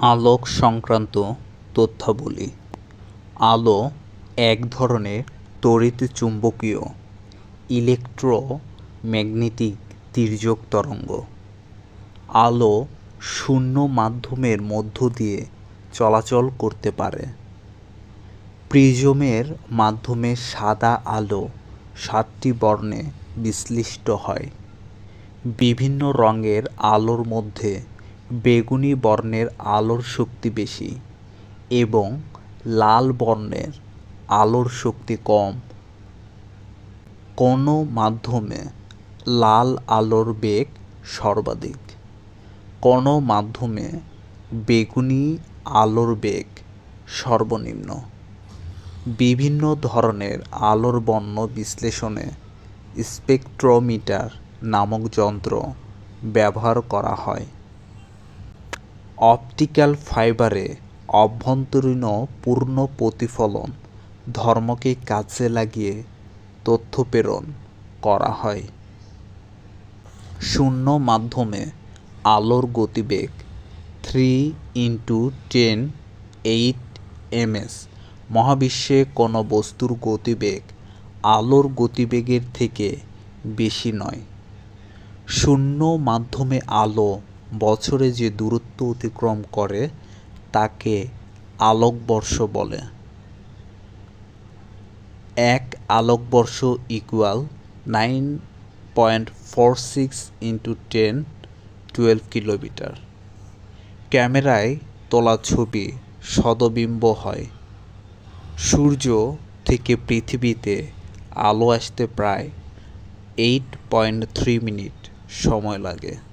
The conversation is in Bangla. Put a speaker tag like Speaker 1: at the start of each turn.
Speaker 1: আলোক সংক্রান্ত তথ্যাবলী। আলো এক ধরনের তড়িৎচুম্বকীয় ইলেক্ট্রোম্যাগনেটিক তির্যক তরঙ্গ। আলো শূন্য মাধ্যমের মধ্য দিয়ে চলাচল করতে পারে। প্রিজমের মাধ্যমে সাদা আলো সাতটি বর্ণে বিশ্লিষ্ট হয়। বিভিন্ন রঙের আলোর মধ্যে বেগুনি বর্ণের আলোর শক্তি বেশি এবং লাল বর্ণের আলোর শক্তি কম। কোনো মাধ্যমে লাল আলোর বেগ সর্বাধিক। কোনো মাধ্যমে বেগুনি আলোর বেগ সর্বনিম্ন। বিভিন্ন ধরনের আলোর বর্ণ বিশ্লেষণে স্পেকট্রোমিটার নামক যন্ত্র ব্যবহার করা হয়। অপটিক্যাল ফাইবারে অভ্যন্তরীণ পূর্ণ প্রতিফলন ধর্মকে কাজে লাগিয়ে তথ্য প্রেরণ করা হয়। শূন্য মাধ্যমে আলোর গতিবেগ three into ten eight MS মহাবিশ্বে কোনো বস্তুর গতিবেগ আলোর গতিবেগের থেকে বেশি নয়। শূন্য মাধ্যমে আলো বছরে যে দূরত্ব অতিক্রম করে, তাকে আলোকবর্ষ বলে। এক আলোকবর্ষ equal nine point four six into ten twelve kilometre ক্যামেরায় তোলা ছবি সদবিম্ব হয়। সূর্য থেকে পৃথিবীতে আলো আসতে প্রায় এইট পয়েন্ট থ্রি মিনিট সময় লাগে।